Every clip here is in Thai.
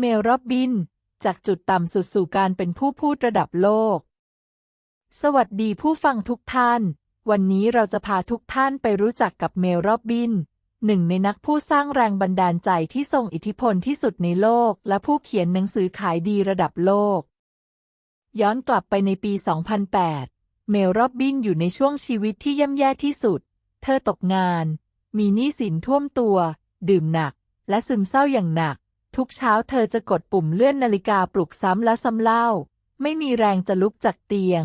เมลรอบบิน จากจุดต่ำสุดสู่การเป็นผู้พูดระดับโลก สวัสดีผู้ฟังทุกท่าน วันนี้เราจะพาทุกท่านไปรู้จักกับเมลรอบบิน หนึ่งในนักผู้สร้างแรงบันดาลใจที่ทรงอิทธิพลที่สุดในโลก และผู้เขียนหนังสือขายดีระดับโลก ย้อนกลับไปในปี 2008 เมลรอบบินอยู่ในช่วงชีวิตที่ย่ำแย่ที่สุด เธอตกงาน มีหนี้สินท่วมตัว ดื่มหนัก และซึมเศร้าอย่างหนัก ทุกเช้าเธอจะกดปุ่มเลื่อนนาฬิกาปลุกซ้ำและซ้ำเล่า ไม่มีแรงจะลุกจากเตียง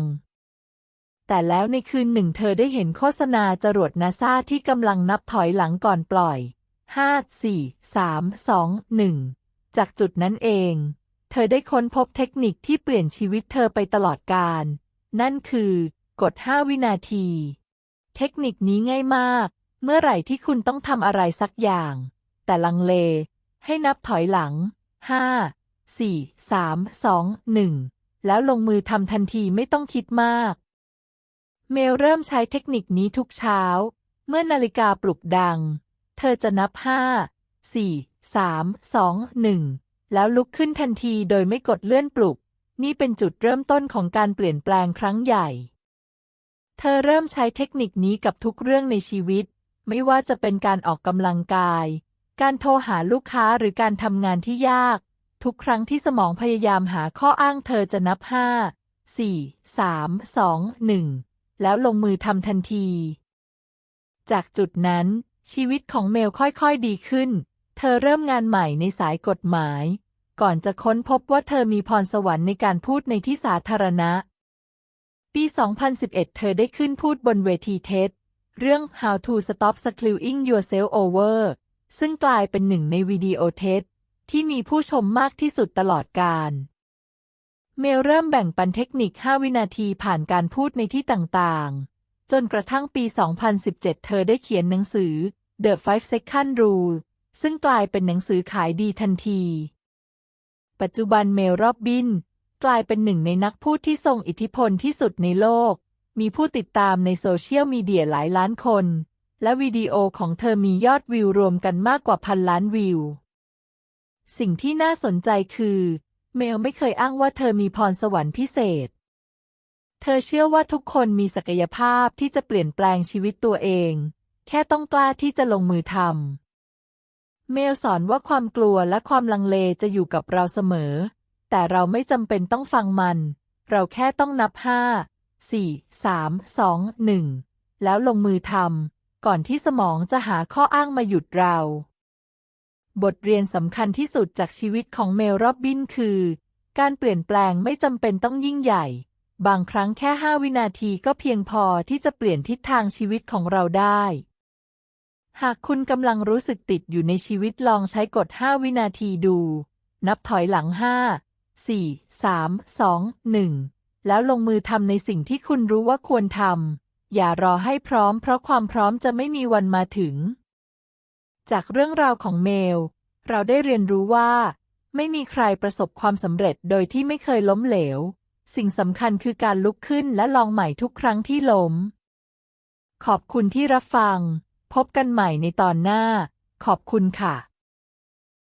แต่แล้วในคืนหนึ่งเธอได้เห็นโฆษณาจรวดนาซาที่กำลังนับถอยหลังก่อนปล่อย 5 4 3 2 1 จากจุดนั้นเอง เธอได้ค้นพบเทคนิคที่เปลี่ยนชีวิตเธอไปตลอดกาล นั่นคือกด 5 วินาที เทคนิคนี้ง่ายมาก เมื่อไหร่ที่คุณต้องทำอะไรสักอย่าง แต่ลังเล ให้นับถอยหลัง5 4 3 2 1แล้วลงมือทำทันทีไม่ต้องคิดมาก เมลเริ่มใช้เทคนิคนี้ทุกเช้า เมื่อนาฬิกาปลุกดัง เธอจะนับ5 4 3 2 1แล้วลุกขึ้นทันทีโดยไม่กดเลื่อนปลุก นี่เป็นจุดเริ่มต้นของการเปลี่ยนแปลงครั้งใหญ่ เธอเริ่มใช้เทคนิคนี้กับทุกเรื่องในชีวิต ไม่ว่าจะเป็นการออกกำลังกาย การโทรหาลูกค้าหรือการทำงานที่ยาก ทุกครั้งที่สมองพยายามหาข้ออ้างเธอจะนับ5 4 3 2 1แล้วลงมือทำทันที จากจุดนั้นชีวิตของเมลค่อยๆดีขึ้น เธอเริ่มงานใหม่ในสายกฎหมาย ก่อนจะค้นพบว่าเธอมีพรสวรรค์ในการพูดในที่สาธารณะ ปี 2011 เธอได้ขึ้นพูดบนเวทีเท็ดเรื่อง How to Stop Screwing Yourself Over ซึ่งกลายเป็นหนึ่งในวิดีโอเท็ดที่มีผู้ชมมากที่สุดตลอดกาลเมลเริ่มแบ่งปันเทคนิค 5 วินาทีผ่านการพูดในที่ต่างๆ จนกระทั่งปี 2017 เธอได้เขียนหนังสือ The 5 Second Rule ซึ่งกลายเป็นหนังสือขายดีทันที ปัจจุบันเมลรอบบิน กลายเป็นหนึ่งในนักพูดที่ทรงอิทธิพลที่สุดในโลก มีผู้ติดตามในโซเชียลมีเดียหลายล้านคน และวิดีโอของเธอมียอดวิวรวมกันมากกว่าพันล้านวิว สิ่งที่น่าสนใจคือ เมลไม่เคยอ้างว่าเธอมีพรสวรรค์พิเศษ เธอเชื่อว่าทุกคนมีศักยภาพที่จะเปลี่ยนแปลงชีวิตตัวเอง แค่ต้องกล้าที่จะลงมือทำเมลสอนว่าความกลัวและความลังเลจะอยู่กับเราเสมอ แต่เราไม่จำเป็นต้องฟังมัน เราแค่ต้องนับห้าสี่สามสองหนึ่งแล้วลงมือทำ ก่อนที่สมองจะหาข้ออ้างมาหยุดเรา บทเรียนสำคัญที่สุดจากชีวิตของเมลรอบบินคือ การเปลี่ยนแปลงไม่จำเป็นต้องยิ่งใหญ่ บางครั้งแค่ห้าวินาทีก็เพียงพอที่จะเปลี่ยนทิศทางชีวิตของเราได้ หากคุณกำลังรู้สึกติดอยู่ในชีวิตลองใช้กด5วินาทีดู นับถอยหลัง 5 4 3 2 1 แล้วลงมือทำในสิ่งที่คุณรู้ว่าควรทำ อย่ารอให้พร้อมเพราะความพร้อมจะไม่มีวันมาถึง จากเรื่องราวของเมล เราได้เรียนรู้ว่า ไม่มีใครประสบความสำเร็จโดยที่ไม่เคยล้มเหลว สิ่งสำคัญคือการลุกขึ้นและลองใหม่ทุกครั้งที่ล้ม ขอบคุณที่รับฟัง พบกันใหม่ในตอนหน้า ขอบคุณค่ะ